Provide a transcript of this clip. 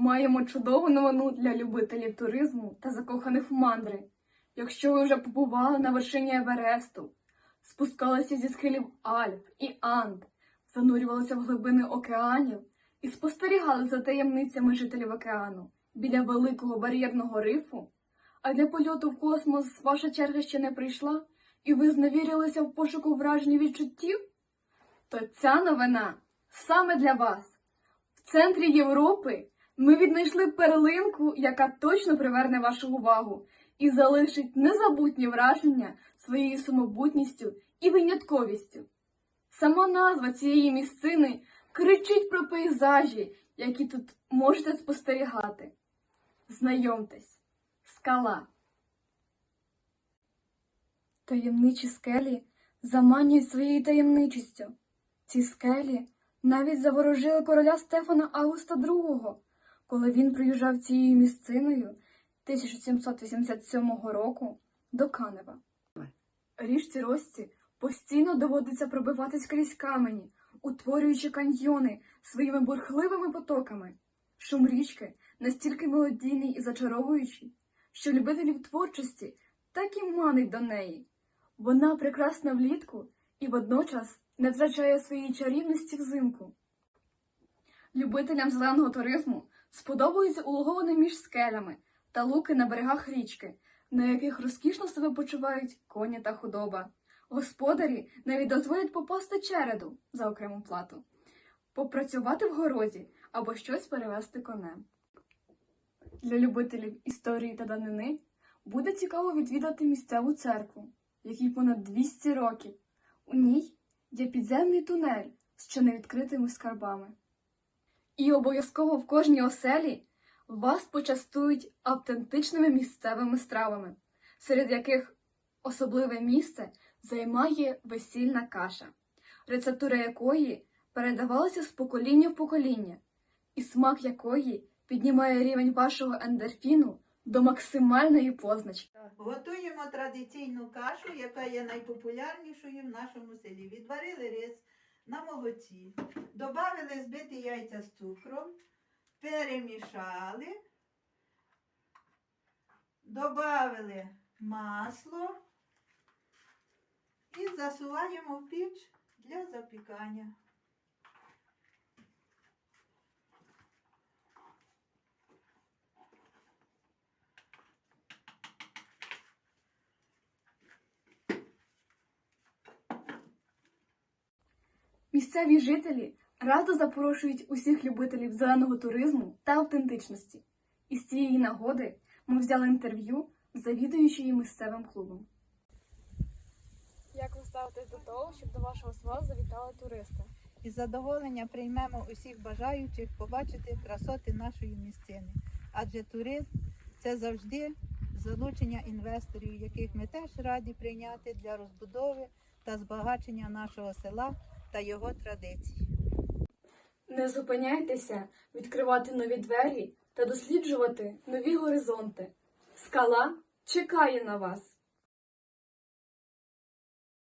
Маємо чудову новину для любителів туризму та закоханих в мандри. Якщо ви вже побували на вершині Евересту, спускалися зі схилів Альп і Анд, занурювалися в глибини океанів і спостерігали за таємницями жителів океану біля великого бар'єрного рифу, а для польоту в космос ваша черга ще не прийшла, і ви зневірилися в пошуку вражень відчуттів, то ця новина саме для вас. В центрі Європи ми віднайшли перлинку, яка точно приверне вашу увагу і залишить незабутні враження своєю самобутністю і винятковістю. Сама назва цієї місцини кричить про пейзажі, які тут можете спостерігати. Знайомтесь, скала. Таємничі скелі заманюють своєю таємничістю. Ці скелі навіть заворожили короля Стефана Августа II, коли він приїжджав цією місциною 1787 року до Канева. Річці Росці постійно доводиться пробиватись крізь камені, утворюючи каньйони своїми бурхливими потоками. Шум річки настільки мелодійний і зачаровуючий, що любителів творчості так і манить до неї. Вона прекрасна влітку і водночас не втрачає своєї чарівності взимку. Любителям зеленого туризму сподобаються улоговини між скелями та луки на берегах річки, на яких розкішно себе почувають коні та худоба. Господарі навіть дозволять попасти череду за окрему плату, попрацювати в городі або щось перевезти конем. Для любителів історії та данини буде цікаво відвідати місцеву церкву, якій понад 200 років. У ній є підземний тунель з ще невідкритими скарбами. І обов'язково в кожній оселі вас почастують автентичними місцевими стравами, серед яких особливе місце займає весільна каша, рецептура якої передавалася з покоління в покоління, і смак якої піднімає рівень вашого ендорфіну до максимальної позначки. Готуємо традиційну кашу, яка є найпопулярнішою в нашому селі. Відварили рис на молоці, Добавили збиті яйця з цукром, перемішали, добавили масло і засуваємо в піч для запікання. Місцеві жителі радо запрошують усіх любителів зеленого туризму та автентичності. І з цієї нагоди ми взяли інтерв'ю з завідуючої місцевим клубом. Як ви ставитесь до того, щоб до вашого села завітали туристи? Із задоволення приймемо усіх бажаючих побачити красоти нашої місцини. Адже туризм це завжди залучення інвесторів, яких ми теж раді прийняти для розбудови та збагачення нашого села та його традицій. Не зупиняйтеся відкривати нові двері та досліджувати нові горизонти. Скала чекає на вас.